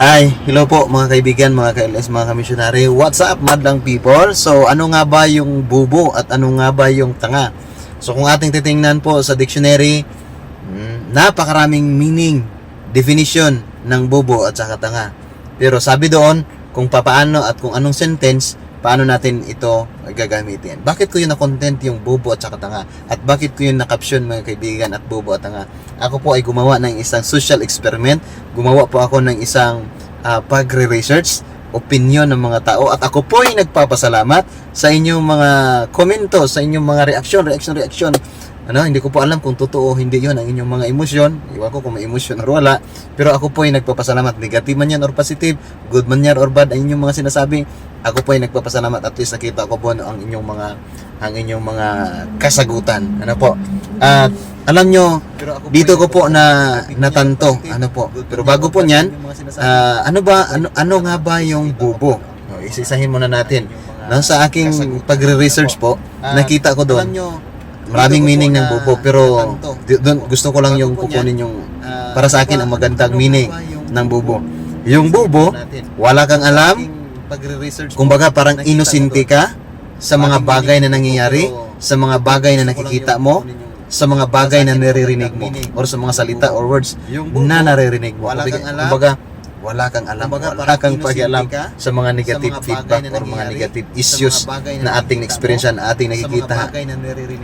Ay, hello po mga kaibigan, mga ka-LS, mga kamisyonary. What's up, madlang people? So, ano nga ba yung bubo at ano nga ba yung tanga? So, kung ating titingnan po sa dictionary, mm, napakaraming meaning, definition ng bubo at saka tanga. Pero sabi doon, kung papaano at kung anong sentence, paano natin ito gagamitin. Bakit ko yun na-content yung bubo at saka tanga? At bakit ko yun na-caption mga kaibigan at bubo at tanga? Ako po ay gumawa ng isang social experiment. Gumawa po ako ng isang ah, pagre-research, opinion ng mga tao. At ako po ay nagpapasalamat sa inyong mga komento, sa inyong mga reaction, reaction, reaction. Ano, hindi ko po alam kung totoo o hindi yon ang inyong mga emosyon. Iwan ko kung may emosyon or wala. Pero ako po ay nagpapasalamat. Negative man yan or positive, good man yan or bad ang inyong mga sinasabi. Ako po ay nagpapasalamat at least nakita ko po ano, ang inyong mga ang inyong mga kasagutan. Ano po? At alam nyo, dito ko po na natanto. Ano po? Pero bago po niyan, ah, ano ba ano ano nga ba yung bubo? O, Isa-isahin muna natin. No, sa aking pagre-research po, nakita ko doon maraming meaning ng bubo pero doon gusto ko lang yung kukunin yung para sa akin ang magandang meaning ng bubo. Yung bubo, wala kang alam, kumbaga parang inosente ka sa mga bagay na nangyayari, sa mga bagay na nakikita mo, sa mga bagay na naririnig mo or sa mga salita or words na naririnig mo. Wala kang alam. Kumbaga, wala kang alam, Kumbaga, wala kang pakialam ka sa mga negative mga bagay feedback na or mga negative sa mga issues bagay na na ating experience na ating sa mga nakikita na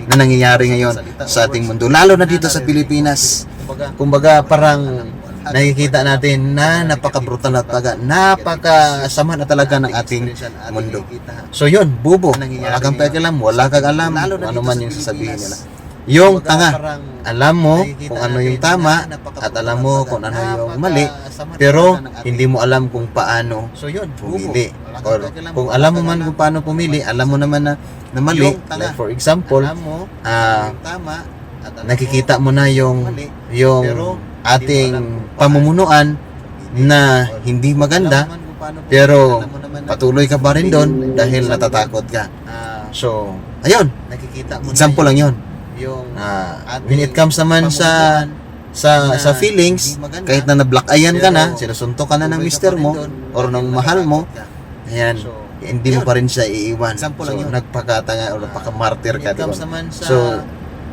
na nangyayari ngayon sa ating mundo lalo na dito sa Pilipinas Kumbaga, parang nakikita natin na napaka-brutal na talaga napakasama na talaga ng ating mundo so yun bubo wala kang pakialam wala kang alam ano man sa yung sasabihin nila yung tanga. alam mo kung ano yung tama at alam mo kung ano yung mali. pero hindi mo alam kung paano So pumili or kung alam mo man kung paano pumili alam mo naman na, na mali. Like for example alam nakikita mo na yung yung ating pamumunuan na hindi maganda pero patuloy ka pa rin doon dahil natatakot ka. Ah, so ayun. nakikita mo example lang yun yung ating when it comes naman sa sa na sa feelings maganda, kahit na na-black ayan ka na pero sinusunto ka na ng mister mo doon or ng mahal mo natatakot ka. ayan So, hindi mo pa rin siya iiwan. So yun. nagpakatanga o nagpakamartir ka diba? sa, So,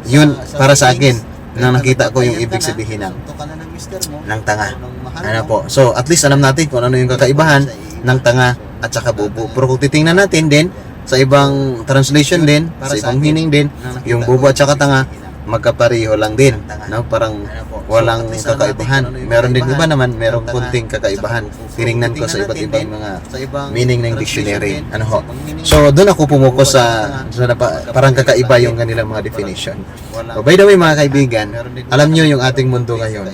yun para sa akin feelings, na nakita ko yung ibig sabihin ng ng mo, tanga. ano mo, po? So at least alam natin kung ano yung kakaibahan ng tanga at saka bubo. pero kung titingnan natin din sa ibang translation din sa ibang meaning din yung bubo at saka tanga magkapareho lang din no? Parang walang kakaibahan. meron din iba naman merong kunting kakaibahan. tiningnan ko sa iba't ibang mga meaning ng dictionary. ano ho? so doon ako pumuko sa, sa napa- parang kakaiba yung kanilang mga definition. so, by the way mga kaibigan alam nyo yung ating mundo ngayon.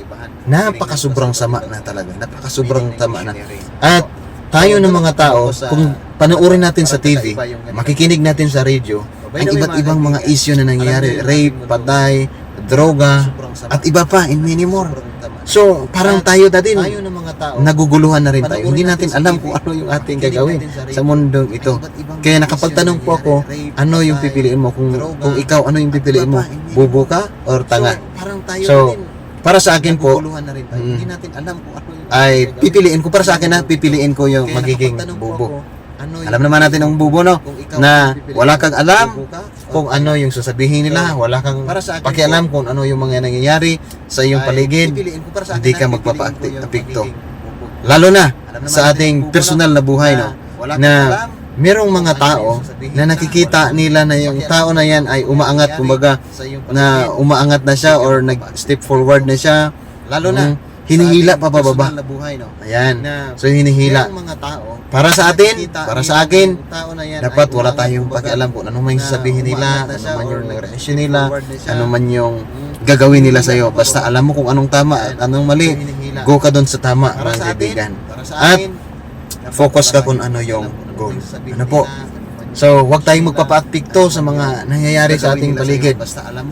napakasobrang sama na talaga. napakasobrang tama na. at tayo ng mga tao kung panoorin natin sa TV makikinig natin sa radio ang iba't ibang mga issue na nangyayari. rape, patay, droga at iba pa and many more. So parang tayo mga tao naguguluhan na rin tayo. hindi natin alam kung ano yung ating gagawin sa mundong ito. kaya nakapagtanong po ako ano yung pipiliin mo? Kung kung ikaw ano yung pipiliin mo? bubo ka or tanga? So, din. para sa akin po na mm, hindi natin alam kung ano yung ay pipiliin ko. Para sa akin na pipiliin ko yung magiging bubo ano alam naman natin ang bubo no? Na wala kang alam ka, kung ano yung sasabihin nila wala kang Para sa akin pakialam kung ano yung mga nangyayari sa iyong paligid hindi ka magpapa-apekto lalo na sa ating personal na buhay no? na merong mga ano tao na nila, nakikita nila na yung tao na yan ay umaangat kumbaga na umaangat na siya or nag-step forward na siya. Lalo na Mm, hinihila pa pababa buhay no? Ayan. Na so hinihila. merong mga tao para sa atin para sa akin dapat wala tayong pakialam kung ano man yung na sasabihin nila ano man yung reaction nila siya. ano man yung Mm. gagawin nila sa iyo basta alam mo kung anong tama at anong mali go ka doon sa tama mga kaibigan. At focus ka kung ano yung goal. ano po? so wag tayong magpapa-apekto sa mga nangyayari sa ating paligid.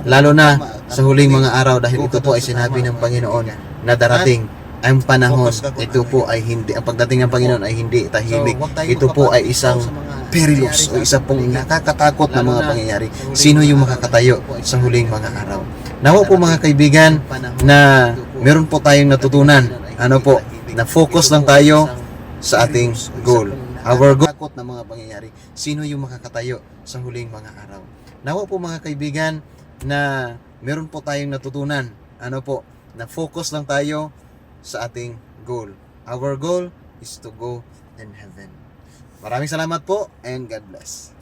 Lalo na sa huling mga araw dahil ito po ay sinabi ng Panginoon na darating ang panahon, ito po ay hindi, ang pagdating ng Panginoon ay hindi tahimik. Ito po ay isang sa perilous o nangyayari isa pong nakakatakot na mga pangyayari. Sino yung makakatayo sa huling mga araw? Nawa po mga kaibigan na meron po tayong natutunan. Ano po, na focus lang tayo sa ating goal. Our goal takot na mga pangyayari. Sino yung makakatayo sa huling mga araw? Nawa po mga kaibigan na meron po tayong natutunan. Ano po, na focus lang tayo sa ating goal. Our goal is to go in heaven. Maraming salamat po and God bless.